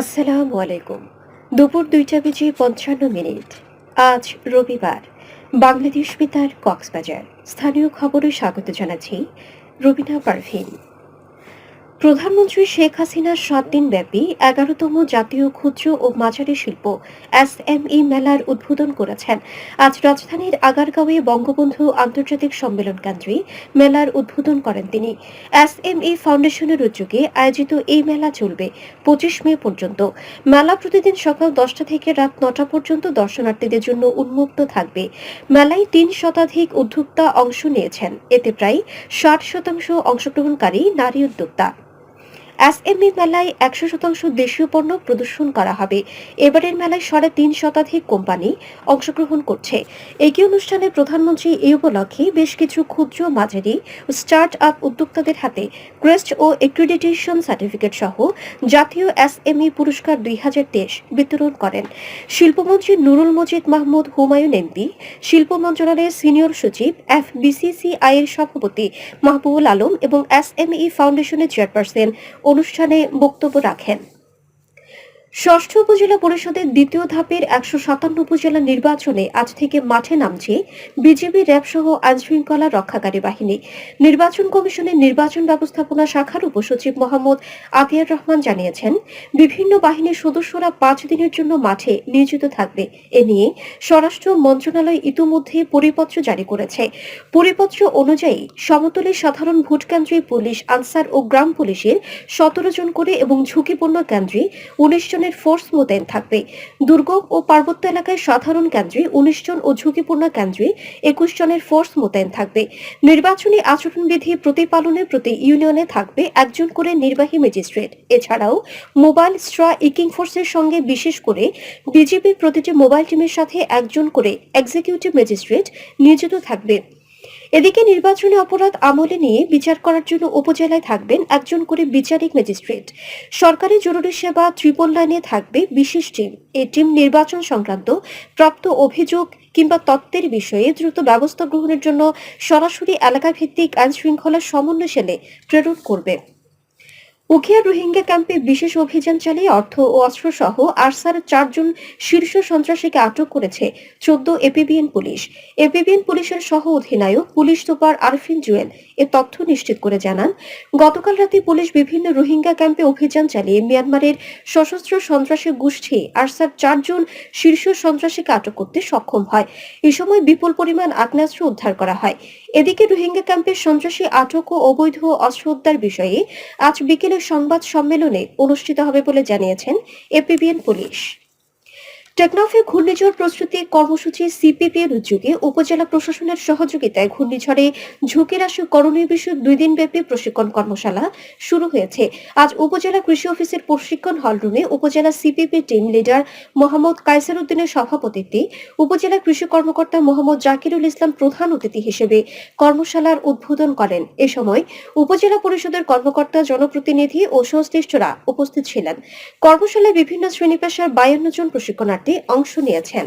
আসসালামু আলাইকুম। দুপুর দুইটা বেজে পঞ্চান্ন মিনিট। আজ রবিবার। বাংলাদেশ বেতার কক্সবাজার। স্থানীয় খবরে স্বাগত জানাচ্ছি রবিনা পারভিন। প্রধানমন্ত্রী শেখ হাসিনার সাত দিন ব্যাপী এগারোতম জাতীয় ক্ষুদ্র ও মাঝারি শিল্প এস এম এসএমই মেলার উদ্বোধন করেছেন। আজ রাজধানীর আগারগাঁওয়ে বঙ্গবন্ধু আন্তর্জাতিক সম্মেলন কেন্দ্রে মেলার উদ্বোধন করেন তিনি। এস এম এসএমই ফাউন্ডেশনের উদ্যোগে আয়োজিত এই মেলা চলবে পঁচিশ মে পর্যন্ত। মেলা প্রতিদিন সকাল দশটা থেকে রাত নটা পর্যন্ত দর্শনার্থীদের জন্য উন্মুক্ত থাকবে। মেলায় তিন শতাধিক উদ্যোক্তা অংশ নিয়েছেন। এতে প্রায় ষাট শতাংশ অংশগ্রহণকারী নারী উদ্যোক্তা। এসএমই মেলায় একশো শতাংশ দেশীয় পণ্য প্রদর্শন করা হবে। এবারের মেলায় সাড়ে তিন শতাধিক কোম্পানি অংশগ্রহণ করছে। একই অনুষ্ঠানে প্রধানমন্ত্রী এই উপলক্ষে বেশ কিছু ক্ষুদ্র মাঝারি স্টার্ট আপ উদ্যোক্তাদের হাতে ক্রেস্ট ও এক্রিডিটেশন সার্টিফিকেট সহ জাতীয় এসএমই পুরস্কার দুই হাজার তেইশ বিতরণ করেন। শিল্পমন্ত্রী নুরুল মজিদ মাহমুদ, হুমায়ুন এমপি, শিল্প মন্ত্রণালয়ের সিনিয়র সচিব এফ বিসিসিআই এর সভাপতি মাহবুবুল আলম এবং এসএমই ফাউন্ডেশনের চেয়ারপারসন অনুষ্ঠানে বক্তব্য রাখেন। ষষ্ঠ উপজেলা পরিষদের দ্বিতীয় ধাপের একশো সাতান্ন উপজেলা নির্বাচনে আজ থেকে মাঠে নামছে বিজেপি র্যাব সহ আইনশৃঙ্খলা রক্ষাকারী বাহিনী। নির্বাচন কমিশনের নির্বাচন ব্যবস্থাপনা শাখার উপসচিব মোহাম্মদ আতিয়ার রহমান জানিয়েছেন, বিভিন্ন বাহিনীর সদস্যরা পাঁচ দিনের জন্য মাঠে নিয়োজিত থাকবে। এ নিয়ে স্বরাষ্ট্র মন্ত্রণালয় ইতিমধ্যে পরিপত্র জারি করেছে। পরিপত্র অনুযায়ী সমতলে সাধারণ ভোট কেন্দ্রে পুলিশ, আনসার ও গ্রাম পুলিশের সতেরো জন করে এবং ঝুঁকিপূর্ণ কেন্দ্রে উনিশ জনের ফোর্স মোতায়েন থাকবে। দুর্গম ও পার্বত্য এলাকায় সাধারণ কেন্দ্রে উনিশ জন ও ঝুঁকিপূর্ণ কেন্দ্রে একুশ জনের ফোর্স মোতায়েন থাকবে। নির্বাচনী আচরণবিধি প্রতিপালনে প্রতি ইউনিয়নে থাকবে একজন করে নির্বাহী ম্যাজিস্ট্রেট এছাড়াও মোবাইল স্ট্রা ইকিং ফোর্সের সঙ্গে বিশেষ করে বিজেপির প্রতিটি মোবাইল টিমের সাথে একজন করে এক্সিকিউটিভ ম্যাজিস্ট্রেট নিয়োজিত থাকবে। এদিকে নির্বাচনী অপরাধ আমলে নিয়ে বিচার করার জন্য উপজেলায় থাকবেন একজন করে বিচারিক ম্যাজিস্ট্রেট। সরকারি জরুরি সেবা ত্রিপল লাইনে থাকবে বিশেষ টিম। এই টিম নির্বাচন সংক্রান্ত প্রাপ্ত অভিযোগ কিংবা তত্ত্বের বিষয়ে দ্রুত ব্যবস্থা গ্রহণের জন্য সরাসরি এলাকা ভিত্তিক আইন শৃঙ্খলা সমন্বয় সেলে প্রেরণ করবে। উখিয়া রোহিঙ্গা ক্যাম্পে বিশেষ অভিযান চালিয়ে অর্থ ও অস্ত্র সহ আরসার চারজন শীর্ষ সন্ত্রাসীকে আটক করেছে চোদ্দ এপিবিএন পুলিশ। এপিবিএন পুলিশের সহ অধিনায়ক পুলিশ সুপার আরফিন জুয়েল এ তথ্য নিশ্চিত করে জানান, গতকাল রাতে পুলিশ বিভিন্ন রোহিঙ্গা ক্যাম্পে অভিযান চালিয়ে মিয়ানমারের সশস্ত্র সন্ত্রাসী গোষ্ঠী আরসার চারজন শীর্ষ সন্ত্রাসীকে আটক করতে সক্ষম হয়। এ সময় বিপুল পরিমাণ আগ্নেয়াস্ত্র উদ্ধার করা হয়। এদিকে রোহিঙ্গা ক্যাম্পের সন্ত্রাসী আটক ও অবৈধ অস্ত্র উদ্ধার বিষয়ে আজ বিকেলে সংবাদ সম্মেলনে অনুষ্ঠিত হবে বলে জানিয়েছেন এপিবিএন পুলিশ। টেকনাফে ঘূর্ণিঝড় প্রস্তুতি কর্মসূচি সিপিপি এর উদ্যোগে উপজেলা প্রশাসনের সহযোগিতায় ঘূর্ণিঝড়ে ঝুঁকি হ্রাস করণীয় বিষয়ক দুই দিনব্যাপী প্রশিক্ষণ কর্মশালা শুরু হয়েছে। আজ উপজেলা কৃষি অফিসের প্রশিক্ষণ হলরুমে upazila CPP team leader Mohammad Kaiser উদ্দিনের সভাপতিত্বে উপজেলা কৃষি কর্মকর্তা মোহাম্মদ জাকিরুল ইসলাম প্রধান অতিথি হিসেবে কর্মশালার উদ্বোধন করেন। এ সময় উপজেলা পরিষদের কর্মকর্তা, জনপ্রতিনিধি ও সংশ্লিষ্টরা উপস্থিত ছিলেন। কর্মশালায় বিভিন্ন শ্রেণি পেশার বায়ান্ন জন প্রশিক্ষণার্থী অংশ নিয়েছেন।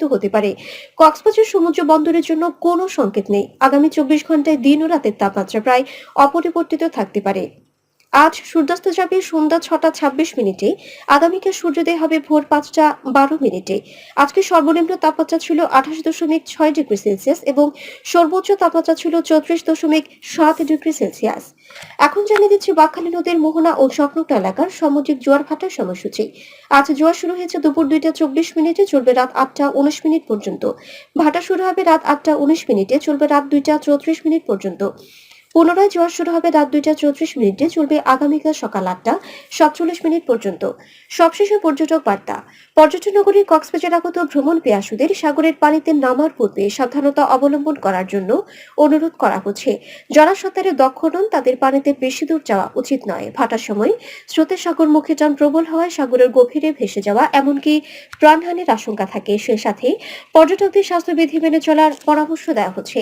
হতে পারে। কক্সবাজার সমুদ্র বন্দরের জন্য কোনো সংকেত নেই। আগামী চব্বিশ ঘন্টায় দিন ও রাতের তাপমাত্রা প্রায় অপরিবর্তিত থাকতে পারে। আজ সূর্যাস্ত যাবে সন্ধ্যা ছটা ছাব্বিশ মিনিটে। আগামীকাল সূর্যোদয় হবে ভোর পাঁচটা বারো মিনিটে। আজকে সর্বনিম্ন তাপমাত্রা ছিল আঠাশ দশমিক ছয় ডিগ্রি সেলসিয়াস এবং সর্বোচ্চ তাপমাত্রা ছিল চৌত্রিশ দশমিক সাত ডিগ্রি সেলসিয়াস। এখন জানিয়ে দিচ্ছি বাকখালী নদীর মোহনা ও সংলগ্ন এলাকার সামুদ্রিক জোয়ার ভাটার সময়সূচি। আজ জোয়ার শুরু হয়েছে দুপুর দুইটা চব্বিশ মিনিটে, চলবে রাত আটটা উনিশ মিনিট পর্যন্ত। ভাটা শুরু হবে রাত আটটা উনিশ মিনিটে, চলবে রাত দুইটা চৌত্রিশ মিনিট পর্যন্ত। পুনরায় জোয়ার শুরু হবে রাত দুইটা চৌত্রিশ মিনিটে, চলবে আগামীকাল সকাল আটটা, সাতচল্লিশ মিনিট পর্যন্ত। সবশেষে পর্যটক বার্তা। পর্যটন নগরী কক্সবাজার আগত ভ্রমণ পেয়াসুদের সাগরের পানিতে নামার পূর্বে সাবধানতা অবলম্বন করার জন্য অনুরোধ করা হচ্ছে। যারা সাঁতারে দক্ষ নন, তাদের পানিতে বেশি দূর যাওয়া উচিত নয়। ভাটার সময় স্রোতের সাগর মুখে টান প্রবল হওয়ায় সাগরের গভীরে ভেসে যাওয়া, এমনকি প্রাণহানির আশঙ্কা থাকে। সে সাথে পর্যটকদের স্বাস্থ্যবিধি মেনে চলার পরামর্শ দেওয়া হচ্ছে।